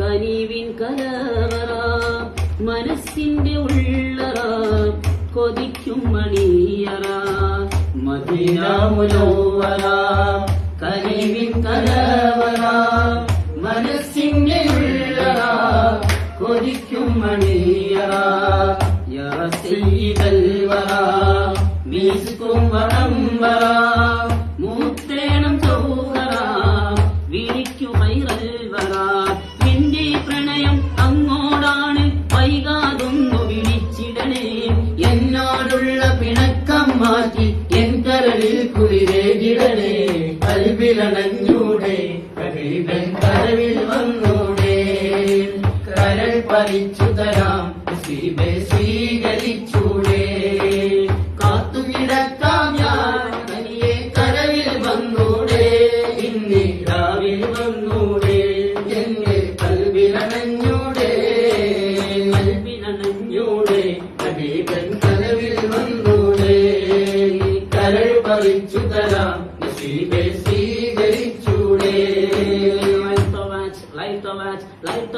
കനിവിൻ കലവറ മനസ്സിന്റെ ഉള്ളറ കൊതിക്കും മണിയറ. മദീന മുനവ്വറ കനിവിൻ കലവറ മനസ്സിന്റെ ഉള്ളറ കൊതിക്കും മണിയറ. യാ മീസുക്കും വടംവറ മൂത്തേണം ചൗഹറ വിളിക്കു മാറ്റി എൻ കരളിൽ കുളിരേകിടണേ കൽവിലണഞ്ഞൂടെ കവിവൻ കരവിൽ വന്നൂടെ. കരൾ പറിച്ചു തരാം നസീബെ സ്വീകരിച്ചൂടെ. കാത്തുകിടക്കാം ഞാൻ തനിയെ കരവിൽ വന്നൂടെ. ഇന്നിരാവിൽ വന്നൂടെ എന്റെ കൽവിലണഞ്ഞൂടെ. കൽവിലണഞ്ഞൂടെ കവിവൻ సాధించు కదా నసీబే స్వీకరించుడే లైఫ్ తో మ్యాచ్ లైఫ్